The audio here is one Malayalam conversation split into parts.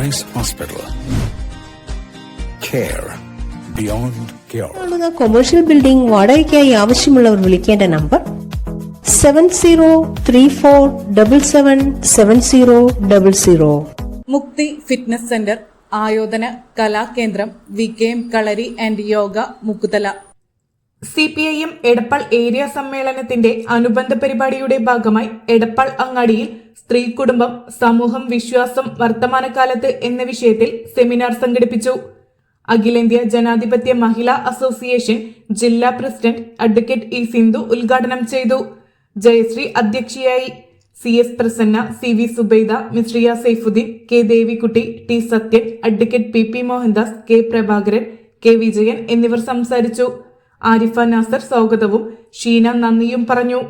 Rice Hospital. Care beyond cure. കാണുന്ന കൊമേഴ്ഷ്യൽ ബിൽഡിംഗ് വാടകയ്ക്കായി ആവശ്യമുള്ളവർ വിളിക്കേണ്ട number seven zero three four double seven seven zero double zero Mukthi fitness centre ആയോധന കലാകേന്ദ്രം V K M Kalari and yoga Mukkuthala C P I M Edappal area സമ്മേളനത്തിന്റെ അനുബന്ധ പരിപാടിയുടെ ഭാഗമായി എടപ്പാൾ അങ്ങാടിയിൽ സ്ത്രീ കുടുംബം സമൂഹം വിശ്വാസം വർത്തമാനകാലത്ത് എന്ന വിഷയത്തിൽ സെമിനാർ സംഘടിപ്പിച്ചു. അഖിലേന്ത്യാ ജനാധിപത്യ മഹിളാ അസോസിയേഷൻ ജില്ലാ പ്രസിഡന്റ് അഡ്വക്കേറ്റ് ഇ സിന്ധു ഉദ്ഘാടനം ചെയ്തു. ജയശ്രീ അധ്യക്ഷയായി C S Prasanna C V Subaida Mishriya Saifuddin K Devikutty T Sathyan advocate P P Mohandas K Prabhakaran K Vijayan എന്നിവർ സംസാരിച്ചു. ആരിഫ നാസർ സ്വാഗതവും ഷീന നന്ദിയും പറഞ്ഞു.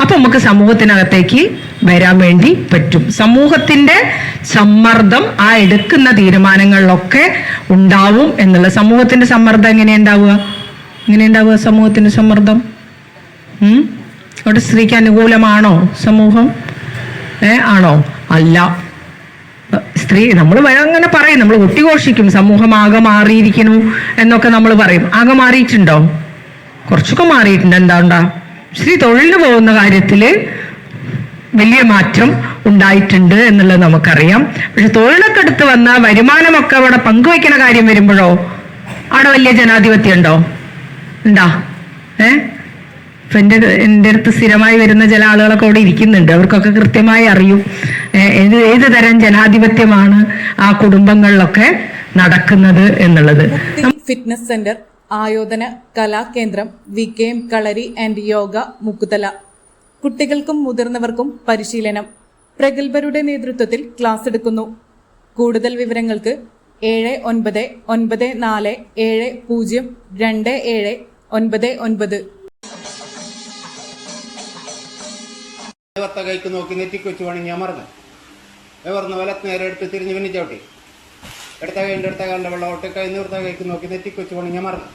അപ്പൊ നമുക്ക് സമൂഹത്തിനകത്തേക്ക് വരാൻ വേണ്ടി പറ്റും. സമൂഹത്തിന്റെ സമ്മർദ്ദം ആ എടുക്കുന്ന തീരുമാനങ്ങളിലൊക്കെ ഉണ്ടാവും എന്നുള്ള സമൂഹത്തിന്റെ സമ്മർദ്ദം എങ്ങനെ ഉണ്ടാവുക? എങ്ങനെ ഉണ്ടാവുക സമൂഹത്തിന്റെ സമ്മർദ്ദം? അവിടെ സ്ത്രീക്ക് അനുകൂലമാണോ സമൂഹം? ഏ ആണോ? അല്ല. സ്ത്രീ നമ്മൾ അങ്ങനെ പറയും. നമ്മൾ ഒട്ടിഘോഷിക്കും സമൂഹം ആകെ മാറിയിരിക്കുന്നു എന്നൊക്കെ നമ്മൾ പറയും. ആകെ മാറിയിട്ടുണ്ടോ? കുറച്ചൊക്കെ മാറിയിട്ടുണ്ട്. എന്താണ്ടാ സ്ത്രീ തൊഴിലിന് പോകുന്ന കാര്യത്തിൽ വലിയ മാറ്റം ഉണ്ടായിട്ടുണ്ട് എന്നുള്ളത് നമുക്കറിയാം. പക്ഷെ തൊഴിലൊക്കെ എടുത്ത് വന്ന വരുമാനമൊക്കെ അവിടെ പങ്കുവയ്ക്കുന്ന കാര്യം വരുമ്പോഴോ അവിടെ വലിയ ജനാധിപത്യം ഉണ്ടോ? ഉണ്ടാ? ഏ? ഇപ്പൊ എന്റെ എന്റെ അടുത്ത് സ്ഥിരമായി വരുന്ന ചില ആളുകളൊക്കെ അവിടെ ഇരിക്കുന്നുണ്ട്. അവർക്കൊക്കെ കൃത്യമായി അറിയും. ഏത് ഏത് തരം ജനാധിപത്യമാണ് ആ കുടുംബങ്ങളിലൊക്കെ നടക്കുന്നത് എന്നുള്ളത്. ഫിറ്റ്നസ് സെന്റർ ആയോധന കലാകേന്ദ്രം V K M Kalari and yoga Mukkuthala. കുട്ടികൾക്കും മുതിർന്നവർക്കും പരിശീലനം. പ്രഗത്ഭരുടെ നേതൃത്വത്തിൽ ക്ലാസ് എടുക്കുന്നു. കൂടുതൽ വിവരങ്ങൾക്ക് ഏഴ് ഒൻപത് ഒൻപത് നാല് ഏഴ് പൂജ്യം രണ്ട് ഏഴ് ഒൻപത് ഒൻപത്. നോക്കി നെറ്റിക്ക് വെച്ച് വേണമെങ്കിൽ ഞാൻ മറന്നു. പറഞ്ഞ വലത്ത് നേരെ എടുത്ത് തിരിഞ്ഞ് പിന്നെ ചവിട്ടി. എടുത്ത കൈന്റെ എടുത്ത കാലിന്റെ വെള്ളം ഒട്ടി കൈ നിർത്ത കൈക്ക് നോക്കി നെറ്റിക്ക് വെച്ച് വേണമെങ്കിൽ ഞാൻ മറന്നു.